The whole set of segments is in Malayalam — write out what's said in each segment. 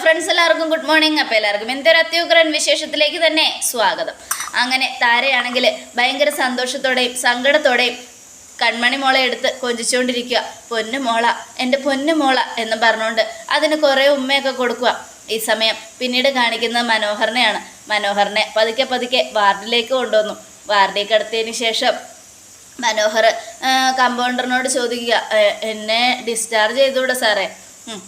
ഫ്രണ്ട്സ് എല്ലാവർക്കും ഗുഡ് മോർണിംഗ് അപ്പോൾ എല്ലാവർക്കും എന്തൊരു അത്യുഗ്രൻ വിശേഷത്തിലേക്ക് തന്നെ സ്വാഗതം. അങ്ങനെ താരയാണെങ്കിൽ ഭയങ്കര സന്തോഷത്തോടെയും സങ്കടത്തോടെയും കൺമണി മോളെ എടുത്ത് കൊഞ്ചിച്ചുകൊണ്ടിരിക്കുക. പൊന്നു മോള എന്റെ പൊന്നു മോള എന്ന് പറഞ്ഞുകൊണ്ട് അതിന് കുറേ ഉമ്മയൊക്കെ കൊടുക്കുക. ഈ സമയം പിന്നീട് കാണിക്കുന്നത് മനോഹറിനെയാണ്. മനോഹറിനെ പതുക്കെ പതുക്കെ വാർഡിലേക്ക് കൊണ്ടുവന്നു. വാർഡിലേക്ക് അടുത്തതിന് ശേഷം മനോഹർ കമ്പൗണ്ടറിനോട് ചോദിക്കുക എന്നെ ഡിസ്ചാർജ് ചെയ്തുകൂടെ സാറേ?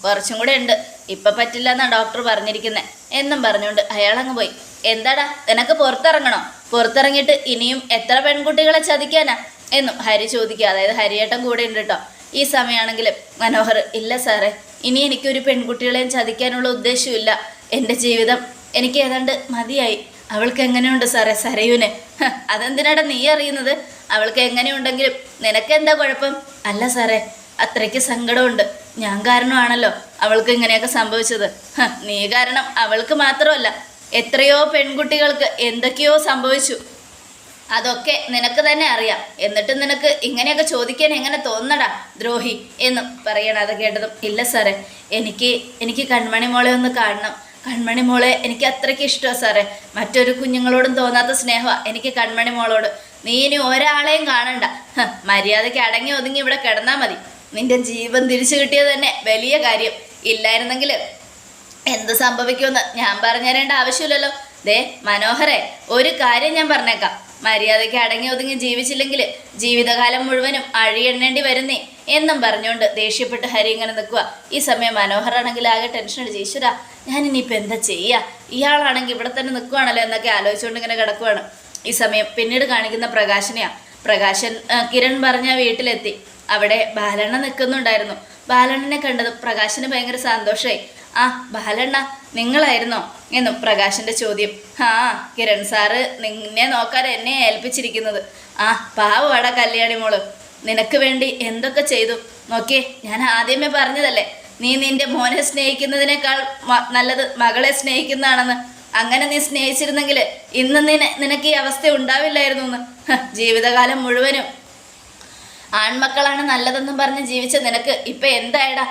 കുറച്ചും കൂടെ ഉണ്ട്. ഇപ്പം പറ്റില്ല എന്നാണ് ഡോക്ടർ പറഞ്ഞിരിക്കുന്നത് എന്നും പറഞ്ഞുകൊണ്ട് അയാൾ അങ്ങ് പോയി. എന്താടാ നിനക്ക് പുറത്തിറങ്ങണോ? പുറത്തിറങ്ങിയിട്ട് ഇനിയും എത്ര പെൺകുട്ടികളെ ചതിക്കാനാ? എന്നും ഹരി ചോദിക്കുക. അതായത് ഹരിയേട്ടൻ കൂടെ ഉണ്ട് കേട്ടോ ഈ സമയമാണെങ്കിൽ മനോഹർ ഇല്ല സാറേ ഇനി എനിക്കൊരു പെൺകുട്ടികളെയും ചതിക്കാനുള്ള ഉദ്ദേശമില്ല എന്റെ ജീവിതം എനിക്ക് ഏതാണ്ട് മതിയായി. അവൾക്ക് എങ്ങനെയുണ്ട് സാറേ സരയൂന് അതെന്തിനാടാ നീ അറിയുന്നത്? അവൾക്ക് എങ്ങനെയുണ്ടെങ്കിലും നിനക്കെന്താ കുഴപ്പം? അല്ല സാറേ അത്രയ്ക്ക് സങ്കടമുണ്ട്. ഞാൻ കാരണമാണല്ലോ. അവൾക്ക് ഇങ്ങനെയൊക്കെ സംഭവിച്ചത്. നീ കാരണം അവൾക്ക് മാത്രമല്ല എത്രയോ പെൺകുട്ടികൾക്ക് എന്തൊക്കെയോ സംഭവിച്ചു. അതൊക്കെ നിനക്ക് തന്നെ അറിയാം. എന്നിട്ടും നിനക്ക് ഇങ്ങനെയൊക്കെ ചോദിക്കാൻ എങ്ങനെ തോന്നടാ ദ്രോഹി എന്ന് പറയണം അത് കേട്ടതും ഇല്ല സാറേ എനിക്ക് എനിക്ക് കൺമണി മോളെ ഒന്ന് കാണണം. കൺമണി മോളെ എനിക്ക് അത്രയ്ക്ക് ഇഷ്ടമാണ് സാറേ. മറ്റൊരു കുഞ്ഞുങ്ങളോടും തോന്നാത്ത സ്നേഹമാണ് എനിക്ക് കൺമണി മോളോട്. നീ ഇനി ഒരാളെയും കാണണ്ട. മര്യാദയ്ക്ക് അടങ്ങി ഒതുങ്ങി ഇവിടെ കിടന്നാൽ മതി. നിന്റെ ജീവൻ തിരിച്ചു കിട്ടിയത് തന്നെ വലിയ കാര്യം. ഇല്ലായിരുന്നെങ്കിൽ എന്ത് സംഭവിക്കുമെന്ന് ഞാൻ പറഞ്ഞു തരേണ്ട ആവശ്യമില്ലല്ലോ. ദേ മനോഹരെ ഒരു കാര്യം ഞാൻ പറഞ്ഞേക്കാം. മര്യാദയ്ക്ക് അടങ്ങി ഒതുങ്ങി ജീവിച്ചില്ലെങ്കിൽ ജീവിതകാലം മുഴുവനും അഴിയെണ്ണേണ്ടി വരുന്നേ എന്നും പറഞ്ഞുകൊണ്ട് ദേഷ്യപ്പെട്ട് ഹരി ഇങ്ങനെ നിൽക്കുക. ഈ സമയം മനോഹറാണെങ്കിൽ ആകെ ടെൻഷൻ അടിച്ച് ഈശ്വര ഞാൻ ഇനിയിപ്പോൾ എന്താ ചെയ്യുക ഇയാളാണെങ്കിൽ ഇവിടെ തന്നെ നിൽക്കുവാണല്ലോ എന്നൊക്കെ ആലോചിച്ചുകൊണ്ട് ഇങ്ങനെ കിടക്കുവാണ്. ഈ സമയം പിന്നീട് കാണിക്കുന്ന പ്രകാശനെയാണ് പ്രകാശൻ കിരൺ പറഞ്ഞ വീട്ടിലെത്തി. അവിടെ ബാലണ്ണ നിൽക്കുന്നുണ്ടായിരുന്നു. ബാലണ്ണനെ കണ്ടത് പ്രകാശിന് ഭയങ്കര സന്തോഷമായി ആ ബാലണ്ണ നിങ്ങളായിരുന്നോ? എന്നും പ്രകാശിന്റെ ചോദ്യം. ആ കിരൺ സാറ് നിന്നെ നോക്കാൻ എന്നെ ഏൽപ്പിച്ചിരിക്കുന്നത്. ആ പാവാട കല്യാണി മോൾ. നിനക്ക് വേണ്ടി എന്തൊക്കെ ചെയ്തു? നോക്കിയേ ഞാൻ ആദ്യമേ പറഞ്ഞതല്ലേ നീ നിന്റെ മോനെ സ്നേഹിക്കുന്നതിനേക്കാൾ നല്ലത് മകളെ സ്നേഹിക്കുന്നതാണെന്ന്. അങ്ങനെ നീ സ്നേഹിച്ചിരുന്നെങ്കിൽ ഇന്ന് നിന നിനക്ക് ഈ അവസ്ഥ ഉണ്ടാവില്ലായിരുന്നു എന്ന് ജീവിതകാലം മുഴുവനും ആൺമക്കളാണ് നല്ലതെന്നും പറഞ്ഞ് ജീവിച്ച നിനക്ക് ഇപ്പൊ എന്തായടാ?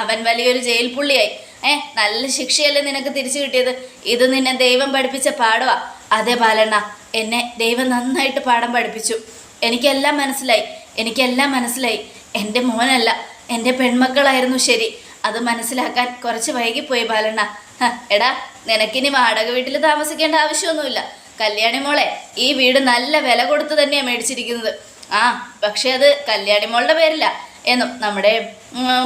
അവൻ വലിയൊരു ജയിൽ പുള്ളിയായി. ഏ നല്ല ശിക്ഷയല്ലേ നിനക്ക് തിരിച്ചു കിട്ടിയത്? ഇത് നിന്നെ ദൈവം പഠിപ്പിച്ച പാടുവാ അതെ ബാലണ്ണ എന്നെ ദൈവം നന്നായിട്ട് പാഠം പഠിപ്പിച്ചു. എനിക്കെല്ലാം മനസ്സിലായി. എനിക്കെല്ലാം മനസ്സിലായി. എന്റെ മോനല്ല എന്റെ പെൺമക്കളായിരുന്നു ശരി. അത് മനസ്സിലാക്കാൻ കുറച്ച് വൈകിപ്പോയി ബാലണ്ണ. എടാ നിനക്കിനി വാടക വീട്ടിൽ താമസിക്കേണ്ട ആവശ്യമൊന്നുമില്ല. കല്യാണി മോളെ ഈ വീട് നല്ല വില കൊടുത്ത് തന്നെയാണ് മേടിച്ചിരിക്കുന്നത്. ആ പക്ഷെ അത് കല്യാണി മോളുടെ പേരില്ല എന്നും നമ്മുടെ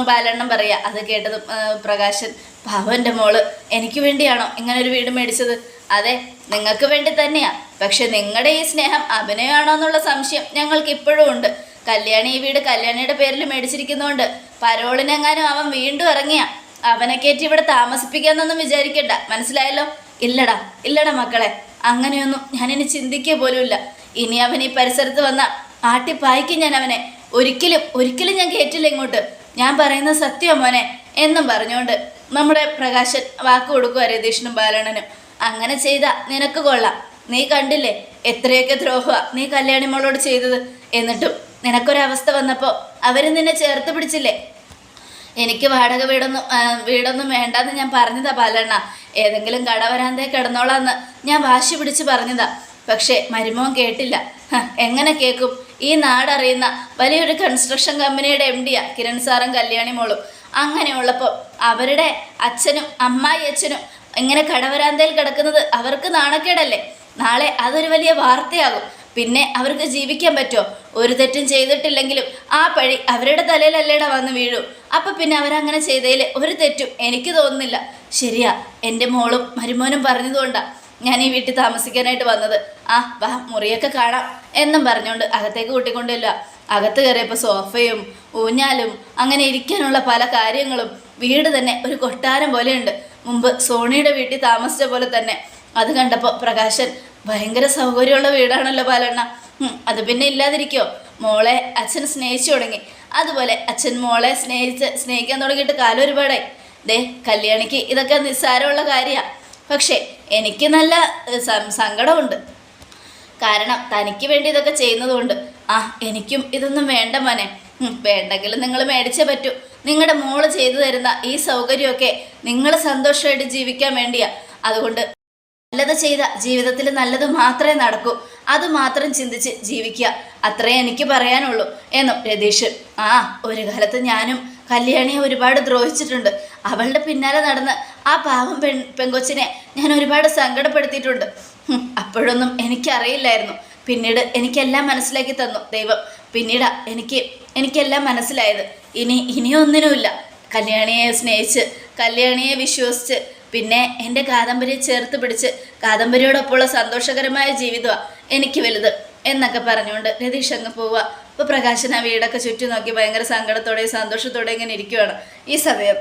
ബാലണ്ണം പറയുക അത് കേട്ടതും പ്രകാശൻ പാവന്റെ മോൾ എനിക്ക് വേണ്ടിയാണോ ഇങ്ങനെ ഒരു വീട് മേടിച്ചത്? അതെ നിങ്ങൾക്ക് വേണ്ടി തന്നെയാ. പക്ഷെ നിങ്ങളുടെ ഈ സ്നേഹം അഭിനയമാണോ എന്നുള്ള സംശയം ഞങ്ങൾക്ക് ഇപ്പോഴും ഉണ്ട്. കല്യാണി ഈ വീട് കല്യാണിയുടെ പേരിൽ മേടിച്ചിരിക്കുന്നതുകൊണ്ട് പരോളിനെങ്ങാനും അവൻ വീണ്ടും ഇറങ്ങിയാ. അവനെ കയറ്റി ഇവിടെ താമസിപ്പിക്കാന്നൊന്നും വിചാരിക്കണ്ട. മനസ്സിലായല്ലോ? ഇല്ലടാ ഇല്ലടാ മക്കളെ. അങ്ങനെയൊന്നും ഞാനിനി ചിന്തിക്കുക പോലുമില്ല. ഇനി അവൻ ഈ പരിസരത്ത് വന്ന ആട്ടിപ്പായിക്കും ഞാൻ അവനെ. ഒരിക്കലും ഒരിക്കലും ഞാൻ കേട്ടില്ല ഇങ്ങോട്ട്. ഞാൻ പറയുന്ന സത്യം മോനെ എന്നും പറഞ്ഞുകൊണ്ട്. നമ്മുടെ പ്രകാശൻ വാക്ക് കൊടുക്കുക രതീഷിനും ബാലണനും അങ്ങനെ ചെയ്ത നിനക്ക് കൊള്ളാം. നീ കണ്ടില്ലേ? എത്രയൊക്കെ ദ്രോഹ നീ കല്യാണി മോളോട് ചെയ്തത്. എന്നിട്ടും നിനക്കൊരവസ്ഥ വന്നപ്പോൾ അവർ നിന്നെ ചേർത്ത് പിടിച്ചില്ലേ? എനിക്ക് വാടക വീടൊന്നും വീടൊന്നും വേണ്ടെന്ന് ഞാൻ പറഞ്ഞതാ ബാലണ്ണ. ഏതെങ്കിലും കട വരാന്തേ കിടന്നോളാന്ന് ഞാൻ വാശി പിടിച്ച് പറഞ്ഞതാ. പക്ഷേ മരുമോൻ കേട്ടില്ല. എങ്ങനെ കേൾക്കും ഈ നാടറിയുന്ന വലിയൊരു കൺസ്ട്രക്ഷൻ കമ്പനിയുടെ എം ഡിയാ കിരൺ സാറും കല്യാണി മോളും. അങ്ങനെയുള്ളപ്പോൾ അവരുടെ അച്ഛനും അമ്മായി അച്ഛനും ഇങ്ങനെ കടവരാന്തയിൽ കിടക്കുന്നത് അവർക്ക് നാണക്കേടല്ലേ? നാളെ അതൊരു വലിയ വാർത്തയാകും. പിന്നെ അവർക്ക് ജീവിക്കാൻ പറ്റുമോ? ഒരു തെറ്റും ചെയ്തിട്ടില്ലെങ്കിലും ആ പഴി അവരുടെ തലയിലല്ലേടാ വന്ന് വീഴും. അപ്പം പിന്നെ അവരങ്ങനെ ചെയ്തതിൽ ഒരു തെറ്റും എനിക്ക് തോന്നുന്നില്ല. ശരിയാ എന്റെ മോളും മരുമോനും പറഞ്ഞതുകൊണ്ടാ. ഞാൻ ഈ വീട്ടിൽ താമസിക്കാനായിട്ട് വന്നത്. ആ വാ മുറിയൊക്കെ കാണാം എന്നും പറഞ്ഞുകൊണ്ട് അകത്തേക്ക് കൂട്ടിക്കൊണ്ടില്ല അകത്ത് കയറിയപ്പോൾ സോഫയും ഊഞ്ഞാലും അങ്ങനെ ഇരിക്കാനുള്ള പല കാര്യങ്ങളും വീട് തന്നെ ഒരു കൊട്ടാരം പോലെയുണ്ട്. മുമ്പ് സോണിയുടെ വീട്ടിൽ താമസിച്ച പോലെ തന്നെ. അത് കണ്ടപ്പോൾ പ്രകാശൻ ഭയങ്കര സൗകര്യമുള്ള വീടാണല്ലോ പാലണ്ണ അത് പിന്നെ ഇല്ലാതിരിക്കോ? മോളെ അച്ഛൻ സ്നേഹിച്ചു തുടങ്ങി. അതുപോലെ അച്ഛൻ മോളെ സ്നേഹിച്ച് സ്നേഹിക്കാൻ തുടങ്ങിയിട്ട് കാലം ഒരുപാടായി. ദേ കല്യാണിക്ക് ഇതൊക്കെ നിസ്സാരമുള്ള കാര്യമാണ് പക്ഷേ എനിക്ക് നല്ല സങ്കടമുണ്ട്. കാരണം തനിക്ക് വേണ്ടി ഇതൊക്കെ ചെയ്യുന്നതുകൊണ്ട്. ആ എനിക്കും ഇതൊന്നും വേണ്ട മോനെ. വേണ്ടെങ്കിലും നിങ്ങൾ മേടിച്ചേ പറ്റൂ. നിങ്ങളുടെ മോൾ ചെയ്തു തരുന്ന ഈ സൗകര്യമൊക്കെ നിങ്ങൾ സന്തോഷമായിട്ട് ജീവിക്കാൻ വേണ്ടിയാ. അതുകൊണ്ട് നല്ലത് ചെയ്ത ജീവിതത്തിൽ നല്ലത് മാത്രമേ നടക്കൂ. അത് മാത്രം ചിന്തിച്ച് ജീവിക്കുക അത്രേ എനിക്ക് പറയാനുള്ളൂ. എന്നും രതീഷ് ആ ഒരു കാലത്ത് ഞാനും കല്യാണിയെ ഒരുപാട് ദ്രോഹിച്ചിട്ടുണ്ട്. അവളുടെ പിന്നാലെ നടന്ന് ആ പാവം പെൺ പെങ്കൊച്ചിനെ ഞാൻ ഒരുപാട് സങ്കടപ്പെടുത്തിയിട്ടുണ്ട്. അപ്പോഴൊന്നും എനിക്കറിയില്ലായിരുന്നു. പിന്നീട് എനിക്കെല്ലാം മനസ്സിലാക്കി തന്നു ദൈവം. പിന്നീട് എനിക്ക് എനിക്കെല്ലാം മനസ്സിലായത്. ഇനി ഇനിയൊന്നിനുമില്ല. കല്യാണിയെ സ്നേഹിച്ച് കല്യാണിയെ വിശ്വസിച്ച് പിന്നെ എന്റെ കാദംബരിയെ ചേർത്ത് പിടിച്ച് കാദംബരിയോടൊപ്പമുള്ള സന്തോഷകരമായ ജീവിതമാണ് എനിക്ക് വലുത് എന്നൊക്കെ പറഞ്ഞുകൊണ്ട് രതീഷ് അങ്ങ് പോവുക. അപ്പോൾ പ്രകാശൻ ആ വീടൊക്കെ ചുറ്റി നോക്കി ഭയങ്കര സങ്കടത്തോടെയും സന്തോഷത്തോടെയും ഇങ്ങനെ ഇരിക്കുവാണ് ഈ സമയം.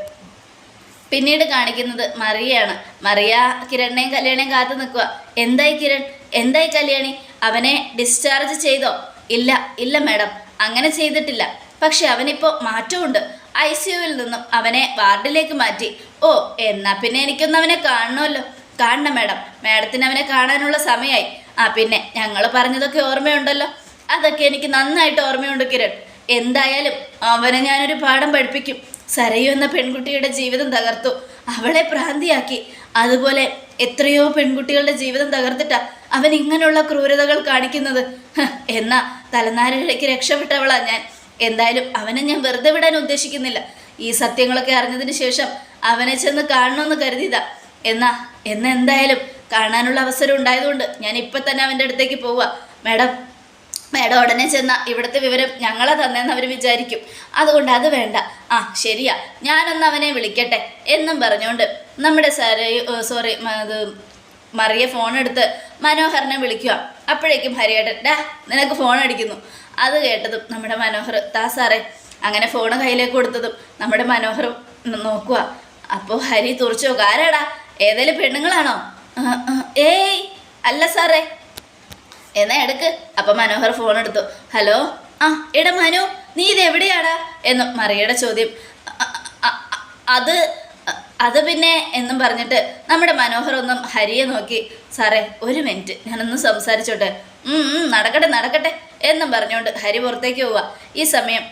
പിന്നീട് കാണിക്കുന്നത് മറിയയാണ്. മറിയ കിരണിനെയും കല്യാണിയും കാത്തു നിൽക്കുക എന്തായി കിരൺ? എന്തായി കല്യാണി? അവനെ ഡിസ്ചാർജ് ചെയ്തോ? ഇല്ല ഇല്ല മാഡം. അങ്ങനെ ചെയ്തിട്ടില്ല. പക്ഷെ അവനിപ്പോൾ മാറ്റമുണ്ട് ഐ സിയുവിൽ നിന്നും അവനെ വാർഡിലേക്ക് മാറ്റി. ഓ എന്നാ പിന്നെ എനിക്കൊന്ന് അവനെ കാണണമല്ലോ. കാണണം മാഡം. മാഡത്തിന് അവനെ കാണാനുള്ള സമയമായി ആ പിന്നെ ഞങ്ങൾ പറഞ്ഞതൊക്കെ ഓർമ്മയുണ്ടല്ലോ. അതൊക്കെ എനിക്ക് നന്നായിട്ട് ഓർമ്മയുണ്ട് കിരൺ. എന്തായാലും അവനെ ഞാനൊരു പാഠം പഠിപ്പിക്കും. സരയു എന്ന പെൺകുട്ടിയുടെ ജീവിതം തകർത്തു. അവളെ ഭ്രാന്തിയാക്കി. അതുപോലെ എത്രയോ പെൺകുട്ടികളുടെ ജീവിതം തകർത്തിട്ടാ അവൻ ഇങ്ങനെയുള്ള ക്രൂരതകൾ കാണിക്കുന്നത്. എന്നാ തലനാരിഴയ്ക്ക് രക്ഷപ്പെട്ടവളാ ഞാൻ. എന്തായാലും അവനെ ഞാൻ വെറുതെ വിടാൻ ഉദ്ദേശിക്കുന്നില്ല. ഈ സത്യങ്ങളൊക്കെ അറിഞ്ഞതിന് ശേഷം അവനെ ചെന്ന് കാണണമെന്ന് കരുതിയതാ. എന്നാ എന്നെന്തായാലും കാണാനുള്ള അവസരം ഉണ്ടായതുകൊണ്ട് ഞാൻ ഇപ്പം തന്നെ അവന്റെ അടുത്തേക്ക് പോവുക. മാഡം മേഡം ഉടനെ ചെന്ന ഇവിടുത്തെ വിവരം ഞങ്ങളെ തന്നെന്ന് അവർ വിചാരിക്കും. അതുകൊണ്ട് അത് വേണ്ട. ആ ശരിയാ. ഞാനൊന്ന് അവനെ വിളിക്കട്ടെ എന്നും പറഞ്ഞുകൊണ്ട് നമ്മുടെ സാറ് സോറി അത് മറിയ ഫോൺ എടുത്ത് മനോഹറിനെ വിളിക്കുക അപ്പോഴേക്കും ഹരിയേട്ടൻ ഡാ നിനക്ക് ഫോൺ അടിക്കുന്നു. അത് കേട്ടതും നമ്മുടെ മനോഹർ താ സാറേ അങ്ങനെ ഫോൺ കയ്യിലേക്ക് കൊടുത്തതും നമ്മുടെ മനോഹർ നോക്കുക അപ്പോൾ ഹരി തുറച്ചു നോക്കുക ആരാടാ? ഏതേലും പെണ്ണുങ്ങളാണോ? "ആ, ആ, ഏയ് അല്ല സാറേ എന്നാ എടുക്ക്. അപ്പൊ മനോഹർ ഫോൺ എടുത്തു. ഹലോ? ആ എടാ മനു നീ ഇത് എവിടെയാടാ? എന്നും മറിയയുടെ ചോദ്യം. "അ- അ- അ- അത് അത് പിന്നെ എന്നും പറഞ്ഞിട്ട് നമ്മുടെ മനോഹർ ഒന്നും ഹരിയെ നോക്കി. സാറേ ഒരു മിനിറ്റ് ഞാനൊന്ന് സംസാരിച്ചോട്ടെ. നടക്കട്ടെ നടക്കട്ടെ എന്നും പറഞ്ഞുകൊണ്ട് ഹരി പുറത്തേക്ക് പോവുക ഈ സമയം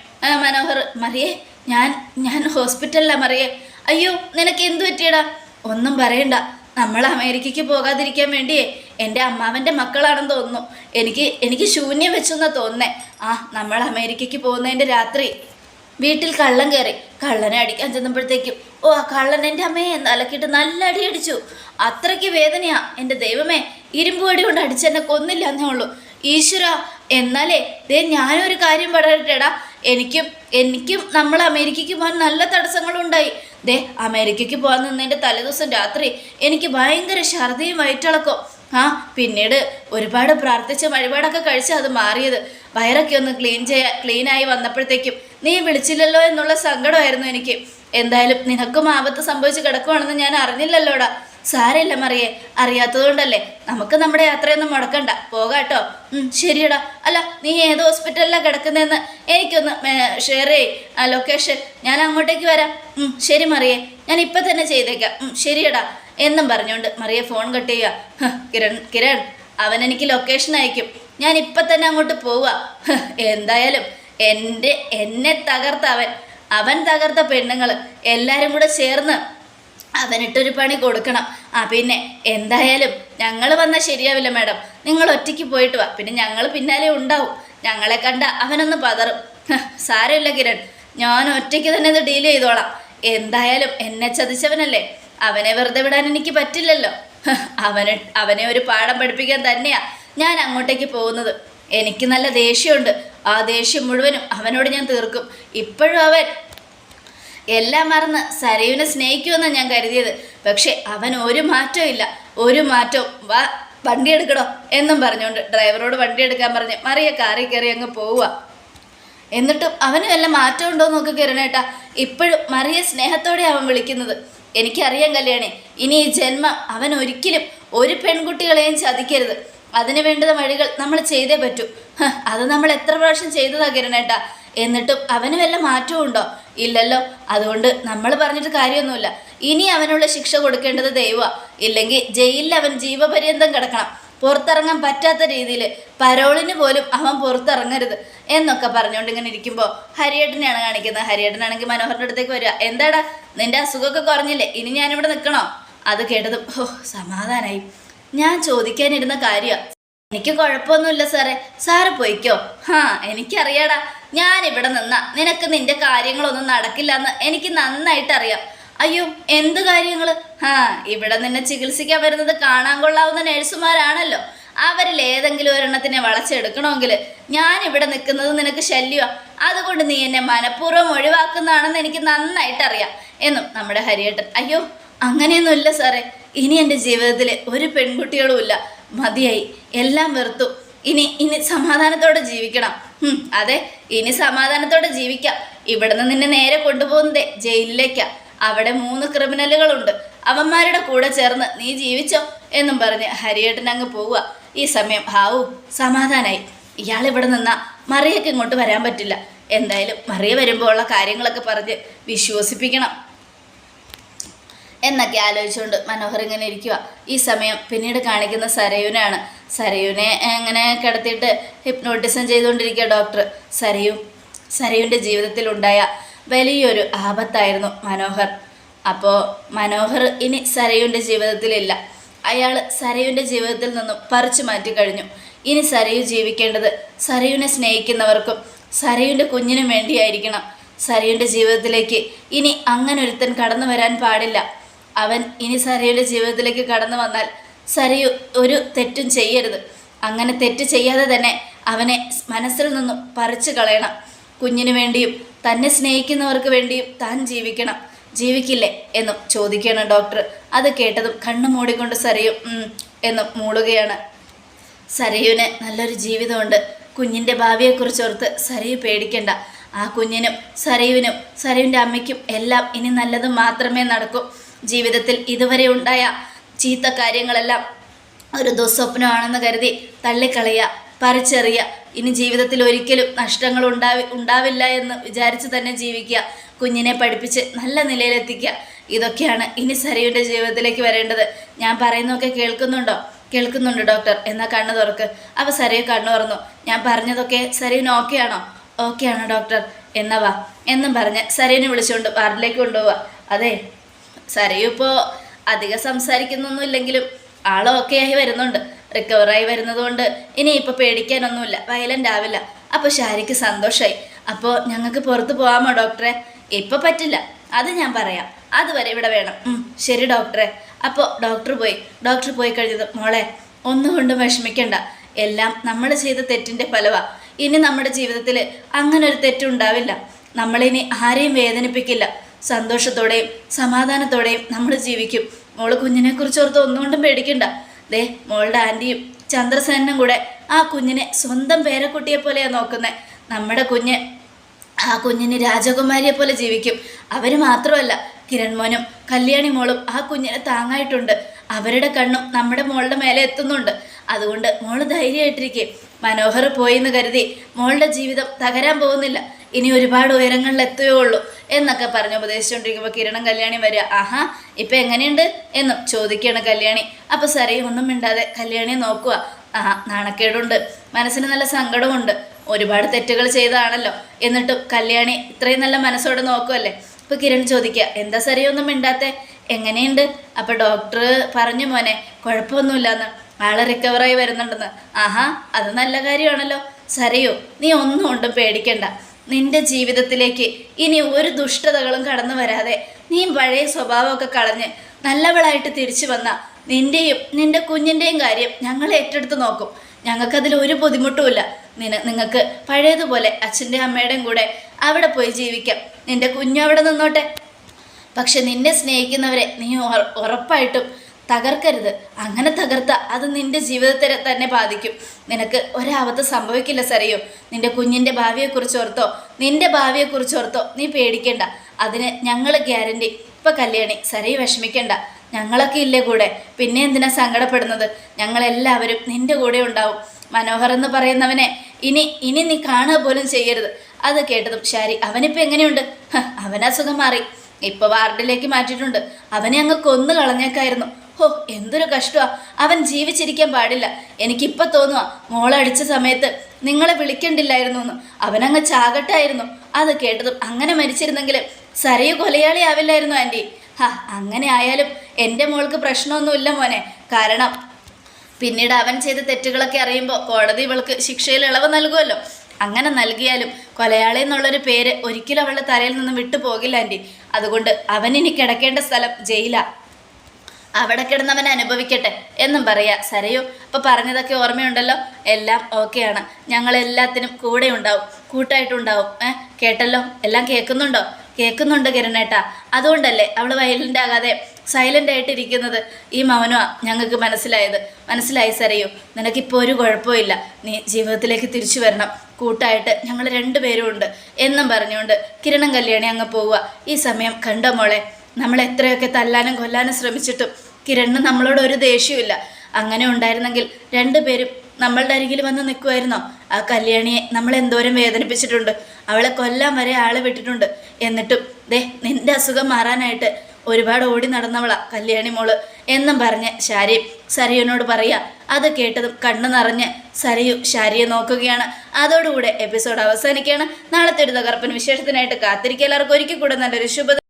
മനോഹർ മറിയേ ഞാൻ ഞാൻ ഹോസ്പിറ്റലിലാണ് മറിയേ. അയ്യോ നിനക്ക് എന്തു പറ്റിയടാ? ഒന്നും പറയണ്ട. നമ്മൾ അമേരിക്കയ്ക്ക് പോകാതിരിക്കാൻ വേണ്ടി എന്റെ അമ്മാവന്റെ മക്കളാണെന്ന് തോന്നുന്നു. എനിക്ക് എനിക്ക് ശൂന്യം വെച്ചെന്നാ തോന്നുന്നേ. ആ നമ്മൾ അമേരിക്കയ്ക്ക് പോകുന്നതിന്റെ രാത്രി വീട്ടിൽ കള്ളൻ കയറി. കള്ളനെ അടിക്കാൻ ചെന്നപ്പോഴത്തേക്കും ഓ ആ കള്ളൻ എന്റെ അമ്മയെ നലക്കിട്ട് നല്ല അടി അടിച്ചു. അത്രയ്ക്ക് വേദനയാ. എന്റെ ദൈവമേ ഇരുമ്പ് അടി കൊണ്ട് അടിച്ചെന്നെ കൊന്നില്ല എന്നേ ഉള്ളൂ. ഈശ്വര എന്നാലേ ദേ ഞാനൊരു കാര്യം പറയട്ടെടാ. എനിക്കും എനിക്കും നമ്മൾ അമേരിക്കയ്ക്ക് പോകാൻ നല്ല തടസ്സങ്ങളുണ്ടായി. ദേ അമേരിക്കയ്ക്ക് പോകാൻ നിന്നതിന്റെ തലേദിവസം രാത്രി എനിക്ക് ഭയങ്കര ഛർദിയും വയറ്റിളക്കും ആ പിന്നീട് ഒരുപാട് പ്രാർത്ഥിച്ച് വഴിപാടൊക്കെ കഴിച്ച് അത് മാറിയത്. വയറൊക്കെ ഒന്ന് ക്ലീൻ ചെയ്യാൻ ക്ലീനായി വന്നപ്പോഴത്തേക്കും നീ വിളിച്ചില്ലല്ലോ എന്നുള്ള സങ്കടമായിരുന്നു എനിക്ക്. എന്തായാലും നിനക്കും ആപത്ത് സംഭവിച്ച് കിടക്കുവാണെന്ന് ഞാൻ അറിഞ്ഞില്ലല്ലോടാ. സാരമില്ല മറിയേ. അറിയാത്തതുകൊണ്ടല്ലേ. നമുക്ക് നമ്മുടെ യാത്രയൊന്നും മുടക്കണ്ട. പോകാട്ടോ ഉം, ശരിയടാ. അല്ല നീ ഏത് ഹോസ്പിറ്റലിലാണ് കിടക്കുന്നതെന്ന് എനിക്കൊന്ന് ഷെയർ ചെയ് ആ ലൊക്കേഷൻ ഞാൻ അങ്ങോട്ടേക്ക് വരാം. ഉം, ശരി മറിയേ. ഞാൻ ഇപ്പം തന്നെ ചെയ്തേക്കാം. ഉം, ശരിയടാ. എന്നും പറഞ്ഞുകൊണ്ട് മറിയെ ഫോൺ കട്ട് ചെയ്യുക. "ഹ്, കിരൺ കിരൺ അവൻ എനിക്ക് ലൊക്കേഷൻ അയക്കും. ഞാൻ ഇപ്പം തന്നെ അങ്ങോട്ട് പോവുക എന്തായാലും എന്റെ എന്നെ തകർത്ത അവൻ. അവൻ തകർത്ത പെണ്ണുങ്ങൾ എല്ലാവരും കൂടെ ചേർന്ന് അവനിട്ടൊരു പണി കൊടുക്കണം. ആ പിന്നെ എന്തായാലും ഞങ്ങൾ വന്നാൽ ശരിയാവില്ല മാഡം. നിങ്ങൾ ഒറ്റയ്ക്ക് പോയിട്ട് വാ. പിന്നെ ഞങ്ങൾ പിന്നാലെ ഉണ്ടാവും. ഞങ്ങളെ കണ്ട അവനൊന്ന് പതറും. സാരമില്ല കിരൺ. ഞാൻ ഒറ്റയ്ക്ക് തന്നെ ഇത് ഡീൽ ചെയ്തോളാം. എന്തായാലും എന്നെ ചതിച്ചവനല്ലേ? അവനെ വെറുതെ വിടാൻ എനിക്ക് പറ്റില്ലല്ലോ. അവനെ അവന് ഒരു പാഠം പഠിപ്പിക്കാൻ തന്നെയാ ഞാൻ അങ്ങോട്ടേക്ക് പോകുന്നത്. എനിക്ക് നല്ല ദേഷ്യമുണ്ട്. ആ ദേഷ്യം മുഴുവനും അവനോട് ഞാൻ തീർക്കും. ഇപ്പോഴും അവൻ എല്ലാം മറന്ന് സരയുവിനെ സ്നേഹിക്കുമെന്നാണ് ഞാൻ കരുതിയത്. പക്ഷെ അവൻ ഒരു മാറ്റവും ഇല്ല. ഒരു മാറ്റവും. വാ വണ്ടി എടുക്കടോ എന്നും പറഞ്ഞുകൊണ്ട് ഡ്രൈവറോട് വണ്ടി എടുക്കാൻ പറഞ്ഞ് മറിയ കാറി കയറി അങ്ങ് പോവുക. എന്നിട്ടും അവന് വല്ല മാറ്റം ഉണ്ടോ നോക്ക് കിരണേട്ടാ. ഇപ്പോഴും മറിയ സ്നേഹത്തോടെ അവൻ വിളിക്കുന്നത്. എനിക്കറിയാം കല്യാണി ഇനി ഈ ജന്മം അവൻ ഒരിക്കലും ഒരു പെൺകുട്ടികളെയും ചതിക്കരുത്. അതിന് വേണ്ടുന്ന വഴികൾ നമ്മൾ ചെയ്തേ പറ്റൂ. അത് നമ്മൾ എത്ര പ്രാവശ്യം ചെയ്തതാ കിരണേട്ടാ. എന്നിട്ടും അവന് വല്ല മാറ്റവും ഉണ്ടോ? ഇല്ലല്ലോ. അതുകൊണ്ട് നമ്മൾ പറഞ്ഞിട്ട് കാര്യമൊന്നുമില്ല. ഇനി അവനുള്ള ശിക്ഷ കൊടുക്കേണ്ടത് ദൈവ. ഇല്ലെങ്കിൽ ജയിലിൽ അവൻ ജീവപര്യന്തം കിടക്കണം. പുറത്തിറങ്ങാൻ പറ്റാത്ത രീതിയിൽ പരോളിന് പോലും അവൻ പുറത്തിറങ്ങരുത് എന്നൊക്കെ പറഞ്ഞുകൊണ്ട് ഇങ്ങനെ ഇരിക്കുമ്പോൾ ഹരിയേട്ടനെയാണ് കാണിക്കുന്നത്. ഹരിയേട്ടനാണെങ്കിൽ മനോഹറിന്റെ അടുത്തേക്ക് വരിക. എന്താടാ നിന്റെ അസുഖമൊക്കെ കുറഞ്ഞില്ലേ? ഇനി ഞാനിവിടെ നിൽക്കണോ? അത് കേട്ടതും ഓ സമാധാനായി. ഞാൻ ചോദിക്കാനിരുന്ന കാര്യമാണ് എനിക്ക് കുഴപ്പമൊന്നുമില്ല സാറേ. സാറ് പോയിക്കോ? ഹാ എനിക്കറിയാടാ. ഞാൻ ഇവിടെ നിന്നാ. നിനക്ക് നിന്റെ കാര്യങ്ങളൊന്നും നടക്കില്ല എന്ന് എനിക്ക് നന്നായിട്ട് അറിയാം അയ്യോ എന്ത് കാര്യങ്ങൾ ഹാ ഇവിടെ നിന്നെ ചികിത്സിക്കാൻ വരുന്നത് കാണാൻ കൊള്ളാവുന്ന നഴ്സുമാരാണല്ലോ. അവരിൽ ഏതെങ്കിലും ഒരെണ്ണത്തിനെ വളച്ചെടുക്കണമെങ്കിൽ ഞാൻ ഇവിടെ നിൽക്കുന്നത് നിനക്ക് ശല്യമാണ് അതുകൊണ്ട് നീ എന്നെ മനഃപൂർവം ഒഴിവാക്കുന്നതാണെന്ന് എനിക്ക് നന്നായിട്ട് അറിയാം എന്നും നമ്മുടെ ഹരിയേട്ടൻ. അയ്യോ അങ്ങനെയൊന്നുമില്ല സാറേ. ഇനി എന്റെ ജീവിതത്തിൽ ഒരു പെൺകുട്ടികളും ഇല്ല. മതിയായി. എല്ലാം വെറുത്തു. ഇനി ഇനി സമാധാനത്തോടെ ജീവിക്കണം. അതെ ഇനി സമാധാനത്തോടെ ജീവിക്കാം. ഇവിടുന്ന് നിന്നെ നേരെ കൊണ്ടുപോകുന്നതേ ജയിലിലേക്കാ. അവിടെ മൂന്ന് ക്രിമിനലുകളുണ്ട്. അവന്മാരുടെ കൂടെ ചേർന്ന് നീ ജീവിച്ചോ എന്നും പറഞ്ഞ് ഹരിയേട്ടൻ അങ്ങ് പോവുക ഈ സമയം ഹാവു സമാധാനായി. ഇയാൾ ഇവിടെ നിന്നാ മറിയൊക്കെ ഇങ്ങോട്ട് വരാൻ പറ്റില്ല. എന്തായാലും മറിയ വരുമ്പോൾ ഉള്ള കാര്യങ്ങളൊക്കെ പറഞ്ഞ് വിശ്വസിപ്പിക്കണം. എന്നൊക്കെ ആലോചിച്ചുകൊണ്ട് മനോഹർ ഇങ്ങനെ ഇരിക്കുക ഈ സമയം പിന്നീട് കാണിക്കുന്ന സരയുനാണ് സരയുനെ ഇങ്ങനെ കിടത്തിയിട്ട് ഹിപ്നോട്ടിസം ചെയ്തുകൊണ്ടിരിക്കുക ഡോക്ടർ സരയു സരയുന്റെ ജീവിതത്തിലുണ്ടായ വലിയൊരു ആപത്തായിരുന്നു മനോഹർ. അപ്പോൾ മനോഹർ ഇനി സരയുന്റെ ജീവിതത്തിലില്ല. അയാൾ സരയുന്റെ ജീവിതത്തിൽ നിന്നും പറിച്ചു മാറ്റി കഴിഞ്ഞു. ഇനി സരയു ജീവിക്കേണ്ടത് സരയുനെ സ്നേഹിക്കുന്നവർക്കും സരയുന്റെ കുഞ്ഞിനും വേണ്ടിയായിരിക്കണം. സരയുന്റെ ജീവിതത്തിലേക്ക് ഇനി അങ്ങനൊരുത്തൻ കടന്നു വരാൻ പാടില്ല. അവൻ ഇനി സരയുടെ ജീവിതത്തിലേക്ക് കടന്നു വന്നാൽ സരയു ഒരു തെറ്റും ചെയ്യരുത്. അങ്ങനെ തെറ്റ് ചെയ്യാതെ തന്നെ അവനെ മനസ്സിൽ നിന്നും പറിച്ചു കളയണം. കുഞ്ഞിനു വേണ്ടിയും തന്നെ സ്നേഹിക്കുന്നവർക്ക് വേണ്ടിയും താൻ ജീവിക്കണം. ജീവിക്കില്ലേ എന്നും ചോദിക്കണം ഡോക്ടർ. അത് കേട്ടതും കണ്ണു മൂടിക്കൊണ്ട് സരയു എന്നും മൂളുകയാണ്. സരയുവിന് നല്ലൊരു ജീവിതമുണ്ട്. കുഞ്ഞിന്റെ ഭാവിയെക്കുറിച്ച് ഓർത്ത് സരയു പേടിക്കണ്ട. ആ കുഞ്ഞിനും സരയുവിനും സരയുവിന്റെ അമ്മയ്ക്കും എല്ലാം ഇനി നല്ലത് മാത്രമേ നടക്കൂ. ജീവിതത്തിൽ ഇതുവരെ ഉണ്ടായ ചീത്ത കാര്യങ്ങളെല്ലാം ഒരു ദുസ്വപ്നമാണെന്ന് കരുതി തള്ളിക്കളയുക പറിച്ചെറിയുക. ഇനി ജീവിതത്തിൽ ഒരിക്കലും നഷ്ടങ്ങൾ ഉണ്ടാവി ഉണ്ടാവില്ല എന്ന് വിചാരിച്ച് തന്നെ ജീവിക്കുക കുഞ്ഞിനെ പഠിപ്പിച്ച് നല്ല നിലയിലെത്തിക്കുക. ഇതൊക്കെയാണ് ഇനി സരയുടെ ജീവിതത്തിലേക്ക് വരേണ്ടത്. ഞാൻ പറയുന്നതൊക്കെ കേൾക്കുന്നുണ്ടോ? കേൾക്കുന്നുണ്ട് ഡോക്ടർ. എന്നാൽ കണ്ണു തുറക്ക്. അപ്പോൾ സരയു കണ്ണു തുറന്നു. ഞാൻ പറഞ്ഞതൊക്കെ സരയുന് ഓക്കെ ആണോ? ഓക്കെ ആണോ ഡോക്ടർ. എന്നവാ എന്നും പറഞ്ഞ് സരയുനെ വിളിച്ചുകൊണ്ട് വാർഡിലേക്ക് കൊണ്ടുപോവുക. അതെ സരയു ഇപ്പോൾ അധികം സംസാരിക്കുന്നൊന്നും ഇല്ലെങ്കിലും ആൾ ഓക്കെ ആയി വരുന്നുണ്ട്. റിക്കവറായി വരുന്നതുകൊണ്ട് ഇനി ഇപ്പോൾ പേടിക്കാനൊന്നുമില്ല. വയലന്റ് ആവില്ല. അപ്പോൾ ഷാരിക്ക് സന്തോഷമായി അപ്പോൾ ഞങ്ങൾക്ക് പുറത്ത് പോകാമോ ഡോക്ടറെ ഇപ്പോൾ പറ്റില്ല. അത് ഞാൻ പറയാം. അതുവരെ ഇവിടെ വേണം. ശരി ഡോക്ടറെ അപ്പോൾ ഡോക്ടർ പോയി. ഡോക്ടർ പോയി കഴിഞ്ഞത് മോളെ ഒന്നുകൊണ്ടും വിഷമിക്കണ്ട. എല്ലാം നമ്മൾ ചെയ്ത തെറ്റിന്റെ ഫലവാ. ഇനി നമ്മുടെ ജീവിതത്തിൽ അങ്ങനെ ഒരു തെറ്റുണ്ടാവില്ല നമ്മളിനി ആരെയും വേദനിപ്പിക്കില്ല. സന്തോഷത്തോടെയും സമാധാനത്തോടെയും നമ്മൾ ജീവിക്കും. മോൾ കുഞ്ഞിനെ കുറിച്ച് ഓർത്ത് ഒന്നുകൊണ്ടും പേടിക്കണ്ട. ദേ മോളുടെ ആന്റിയും ചന്ദ്രസേനും കൂടെ ആ കുഞ്ഞിനെ സ്വന്തം പേരക്കുട്ടിയെ പോലെയാണ് നോക്കുന്നത് നമ്മുടെ കുഞ്ഞ് ആ കുഞ്ഞിന് രാജകുമാരിയെ പോലെ ജീവിക്കും. അവർ മാത്രമല്ല കിരൺമോനും കല്യാണി മോളും ആ കുഞ്ഞിനെ താങ്ങായിട്ടുണ്ട്. അവരുടെ കണ്ണും നമ്മുടെ മോളുടെ മേലെ എത്തുന്നുണ്ട്. അതുകൊണ്ട് മോൾ ധൈര്യമായിട്ടിരിക്കെ. മനോഹർ പോയി എന്ന് കരുതി. മോളുടെ ജീവിതം തകരാൻ പോകുന്നില്ല. ഇനി ഒരുപാട് ഉയരങ്ങളിൽ എത്തുകയേ ഉള്ളൂ എന്നൊക്കെ പറഞ്ഞ് ഉപദേശിച്ചുകൊണ്ടിരിക്കുമ്പോൾ കിരണം കല്യാണി വരിക. ആഹാ ഇപ്പം എങ്ങനെയുണ്ട്? എന്നും ചോദിക്കുകയാണ് കല്യാണി. അപ്പോൾ സരി ഒന്നും മിണ്ടാതെ കല്യാണിയെ നോക്കുക. ആഹാ നാണക്കേടുണ്ട്. മനസ്സിന് നല്ല സങ്കടമുണ്ട്. ഒരുപാട് തെറ്റുകൾ ചെയ്തതാണല്ലോ. എന്നിട്ടും കല്യാണി ഇത്രയും നല്ല മനസ്സോടെ നോക്കുമല്ലേ ഇപ്പൊ കിരൺ ചോദിക്കുക എന്താ സരിയൊന്നും മിണ്ടാത്തെ? എങ്ങനെയുണ്ട്? അപ്പൊ ഡോക്ടർ പറഞ്ഞു മോനെ കുഴപ്പമൊന്നുമില്ലെന്ന്. ആൾ റിക്കവറായി വരുന്നുണ്ടെന്ന്. ആഹാ അത് നല്ല കാര്യമാണല്ലോ. സരയോ നീ ഒന്നും കൊണ്ടും പേടിക്കണ്ട. നിന്റെ ജീവിതത്തിലേക്ക് ഇനി ഒരു ദുഷ്ടതകളും കടന്നു വരാതെ നീ പഴയ സ്വഭാവമൊക്കെ കളഞ്ഞ് നല്ലവളായിട്ട് തിരിച്ചു വന്ന നിന്റെയും നിന്റെ കുഞ്ഞിന്റെയും കാര്യം ഞങ്ങൾ ഏറ്റെടുത്ത് നോക്കും. ഞങ്ങൾക്കതിൽ ഒരു ബുദ്ധിമുട്ടുമില്ല. നിന നിങ്ങൾക്ക് പഴയതുപോലെ അച്ഛന്റെ അമ്മയുടെയും കൂടെ അവിടെ പോയി ജീവിക്കാം. നിന്റെ കുഞ്ഞു അവിടെ നിന്നോട്ടെ. പക്ഷെ നിന്നെ സ്നേഹിക്കുന്നവരെ നീ ഉറപ്പായിട്ടും തകർക്കരുത്. അങ്ങനെ തകർത്ത അത് നിന്റെ ജീവിതത്തെ തന്നെ ബാധിക്കും. നിനക്ക് ഒരാപത്ത് സംഭവിക്കില്ല സറിയോ നിന്റെ കുഞ്ഞിന്റെ ഭാവിയെക്കുറിച്ച് ഓർത്തോ? നിന്റെ ഭാവിയെക്കുറിച്ച് ഓർത്തോ? നീ പേടിക്കേണ്ട. അതിന് ഞങ്ങൾ ഗ്യാരണ്ടി. ഇപ്പം കല്യാണി. സറി വിഷമിക്കണ്ട. ഞങ്ങളൊക്കെ ഇല്ലേ കൂടെ? പിന്നെ എന്തിനാ സങ്കടപ്പെടുന്നത്? ഞങ്ങളെല്ലാവരും നിന്റെ കൂടെ ഉണ്ടാവും. മനോഹർ എന്ന് പറയുന്നവനെ ഇനി ഇനി നീ കാണുക പോലും ചെയ്യരുത്. അത് കേട്ടതും ശാരി അവനിപ്പോൾ എങ്ങനെയുണ്ട്? അവനാ അവനസുഖം മാറി. ഇപ്പൊ വാർഡിലേക്ക് മാറ്റിയിട്ടുണ്ട്. അവനെ അങ്ങ് കൊന്നു കളഞ്ഞേക്കായിരുന്നു ഹോ എന്തൊരു കഷ്ടമാ അവൻ ജീവിച്ചിരിക്കാൻ പാടില്ല. എനിക്കിപ്പോൾ തോന്നുക മോളടിച്ച സമയത്ത് നിങ്ങളെ വിളിക്കണ്ടില്ലായിരുന്നു എന്ന് അവനങ്ങ് ചാകട്ടായിരുന്നു. അത് കേട്ടതും അങ്ങനെ മരിച്ചിരുന്നെങ്കിൽ സരയു കൊലയാളി ആവില്ലായിരുന്നു ആന്റി ഹാ അങ്ങനെ ആയാലും എന്റെ മോൾക്ക് പ്രശ്നമൊന്നുമില്ല മോനെ. കാരണം പിന്നീട് അവൻ ചെയ്ത തെറ്റുകളൊക്കെ അറിയുമ്പോൾ കോടതി ഇവൾക്ക് ശിക്ഷയിൽ ഇളവ് നൽകുമല്ലോ അങ്ങനെ നൽകിയാലും കൊലയാളി എന്നുള്ളൊരു പേര് ഒരിക്കലും അവളുടെ തലയിൽ നിന്നും വിട്ടുപോകില്ല ആന്റി അതുകൊണ്ട് അവനിനി കിടക്കേണ്ട സ്ഥലം ജയിലാ. അവിടെ കിടന്നവൻ അനുഭവിക്കട്ടെ എന്നും പറയാ. സരയോ അപ്പോൾ പറഞ്ഞതൊക്കെ ഓർമ്മയുണ്ടല്ലോ? എല്ലാം ഓക്കെയാണ് ഞങ്ങൾ എല്ലാത്തിനും കൂടെ ഉണ്ടാവും കൂട്ടായിട്ടുണ്ടാവും. ഏ കേട്ടല്ലോ? എല്ലാം കേൾക്കുന്നുണ്ടോ? കേൾക്കുന്നുണ്ട് കിരണേട്ടാ അതുകൊണ്ടല്ലേ അവൾ വയലന്റ് ആകാതെ സൈലന്റ് ആയിട്ടിരിക്കുന്നത് ഈ മൗനമാ ഞങ്ങൾക്ക് മനസ്സിലായത്. മനസ്സിലായി സരയു? നിനക്കിപ്പോൾ ഒരു കുഴപ്പമില്ല നീ ജീവിതത്തിലേക്ക് തിരിച്ചു വരണം. കൂട്ടായിട്ട് ഞങ്ങൾ രണ്ടുപേരും ഉണ്ട് എന്നും പറഞ്ഞുകൊണ്ട് കിരണം കല്യാണി അങ്ങ് പോവുക ഈ സമയം കണ്ടോ മോളെ? നമ്മൾ എത്രയൊക്കെ തല്ലാനും കൊല്ലാനും ശ്രമിച്ചിട്ടും കിരണിന് നമ്മളോട് ഒരു ദേഷ്യമില്ല അങ്ങനെ ഉണ്ടായിരുന്നെങ്കിൽ രണ്ടുപേരും നമ്മളുടെ അരികിൽ വന്ന് നിൽക്കുമായിരുന്നോ? ആ കല്യാണിയെ നമ്മൾ എന്തോരം വേദനിപ്പിച്ചിട്ടുണ്ട്. അവളെ കൊല്ലാൻ വരെ ആളെ വിട്ടിട്ടുണ്ട്. എന്നിട്ടും ദേ നിന്റെ അസുഖം മാറാനായിട്ട് ഒരുപാട് ഓടി നടന്നവളാ കല്യാണി മോൾ എന്നും പറഞ്ഞ് ശാരി സരയുവിനോട് പറയാ അത് കേട്ടതും കണ്ണു നിറഞ്ഞ് സരയു ശാരിയെ നോക്കുകയാണ്. അതോടുകൂടെ എപ്പിസോഡ് അവസാനിക്കുകയാണ്. നാളത്തെ ഒരു തകർപ്പൻ വിശേഷത്തിനായിട്ട് കാത്തിരിക്കുക. എല്ലാവർക്കും ഒരിക്കൽ കൂടെ നല്ലൊരു ശുഭ